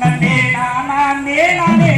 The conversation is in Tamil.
நானே நானே நானே.